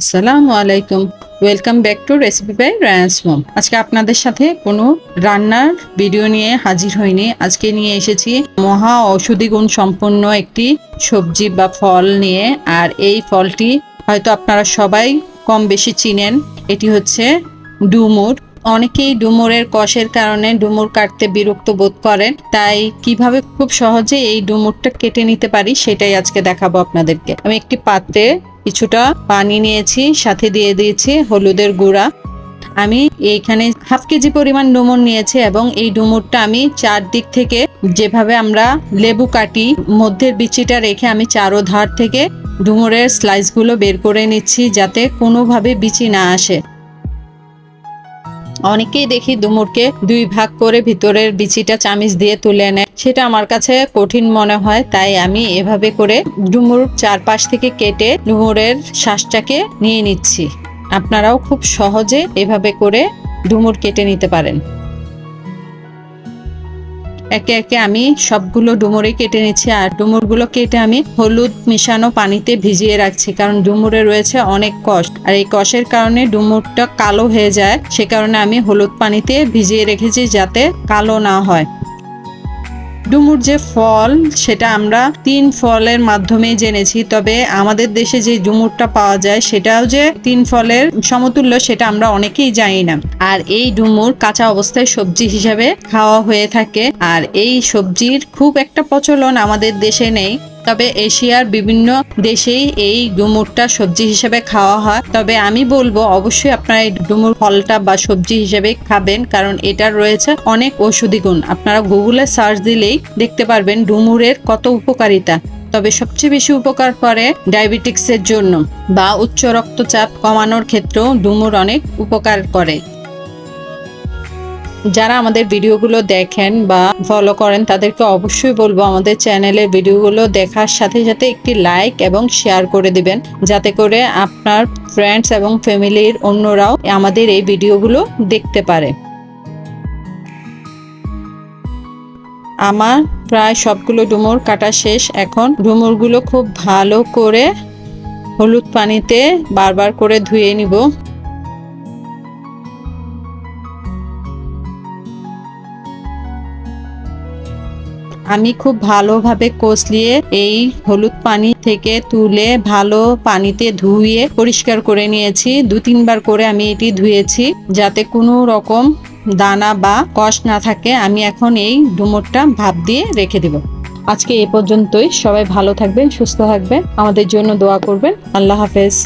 আসসালামু আলাইকুম। Welcome back to recipe by Ryan's mom আজকে আপনাদের সাথে কোনো রান্নার ভিডিও নিয়ে হাজির হইনি। আজকে নিয়ে এসেছি মহা ঔষধি গুণ সম্পন্ন একটি সবজি বা ফল নিয়ে। আর এই ফলটি হয়তো আপনারা সবাই কম বেশি চিনেন। এটি হচ্ছে ডুমুর। অনেকেই ডুমুরের কষের কারণে ডুমুর কাটতে বিরক্ত বোধ করেন। তাই কীভাবে খুব সহজে এই ডুমুরটা কেটে নিতে পারি সেটাই আজকে দেখাবো আপনাদেরকে। আমি একটি পাত্রে কিছুটা পানি নিয়েছি, সাথে দিয়ে দিয়েছি হলুদের গুঁড়া। আমি এইখানে হাফ কেজি পরিমাণ ডুমুর নিয়েছি এবং এই ডুমুরটা আমি চারদিক থেকে যেভাবে আমরা লেবু কাটি, মধ্যের বিচিটা রেখে আমি চারো ধার থেকে ডুমুরের স্লাইসগুলো বের করে নিচ্ছি যাতে কোনোভাবে বিচি না আসে। অনেকেই দেখি ডুমুরকে দুই ভাগ করে ভিতরের বিচিটা চামিচ দিয়ে তুলে নেয়। সেটা আমার কাছে কঠিন মনে হয়, তাই আমি এভাবে করে ডুমুর চারপাশ থেকে কেটে ডুমুরের শ্বাসটাকে নিয়ে নিচ্ছি। আপনারাও খুব সহজে এভাবে করে ডুমুর কেটে নিতে পারেন। একে একে আমি সবগুলো ডুমুরে কেটে নিচ্ছি, আর ডুমুরগুলো কেটে আমি হলুদ মিশানো পানিতে ভিজিয়ে রাখছি, কারণ ডুমুরে রয়েছে অনেক কষ। আর এই কষের কারণে ডুমুরটা কালো হয়ে যায়, সে কারণে আমি হলুদ পানিতে ভিজিয়ে রেখেছি যাতে কালো না হয়। ডুমুর যে ফল, সেটা আমরা তিন ফলের মাধ্যমে জেনেছি। তবে আমাদের দেশে যে ডুমুরটা পাওয়া যায়, সেটাও যে তিন ফলের সমতুল্য, সেটা আমরা অনেকেই জানি না। আর এই ডুমুর কাঁচা অবস্থায় সবজি হিসাবে খাওয়া হয়ে থাকে। আর এই সবজির খুব একটা প্রচলন আমাদের দেশে নেই। তবে এশিয়ার বিভিন্ন দেশেই এই ডুমুরটা সবজি হিসেবে খাওয়া হয়। তবে আমি বলব, অবশ্যই আপনারা এই ডুমুর ফলটা বা সবজি হিসেবে খাবেন, কারণ এটার রয়েছে অনেক ঔষধি গুণ। আপনারা গুগলে সার্চ দিলেই দেখতে পারবেন ডুমুরের কত উপকারিতা। তবে সবচেয়ে বেশি উপকার করে ডায়াবেটিক্সের জন্য বা উচ্চ রক্তচাপ কমানোর ক্ষেত্রেও ডুমুর অনেক উপকার করে। যারা আমাদের ভিডিওগুলো দেখেন বা ফলো করেন, তাদেরকে অবশ্যই বলব আমাদের চ্যানেলের ভিডিওগুলো দেখার সাথে সাথে একটি লাইক এবং শেয়ার করে দিবেন। যাতে করে আপনার ফ্রেন্ডস এবং ফ্যামিলির অন্যরাও আমাদের এই ভিডিওগুলো দেখতে পারে। আমার প্রায় সবগুলো ডুমুর কাটা শেষ। এখন ডুমুরগুলো খুব ভালো করে হলুদ পানিতে বারবার করে ধুয়ে নিব। আমি খুব ভালোভাবে কষলিয়ে এই হলুদ পানি থেকে তুলে ভালো পানিতে ধুয়ে পরিষ্কার করে নিয়েছি। দু তিনবার করে আমি এটি ধুয়েছি যাতে কোনো রকম দানা বা কষ না থাকে। আমি এখন এই ডুমুরটা ভাপ দিয়ে রেখে দেব। আজকে এ পর্যন্তই। সবাই ভালো থাকবেন, সুস্থ থাকবেন। আমাদের জন্য দোয়া করবেন। আল্লাহ হাফেজ।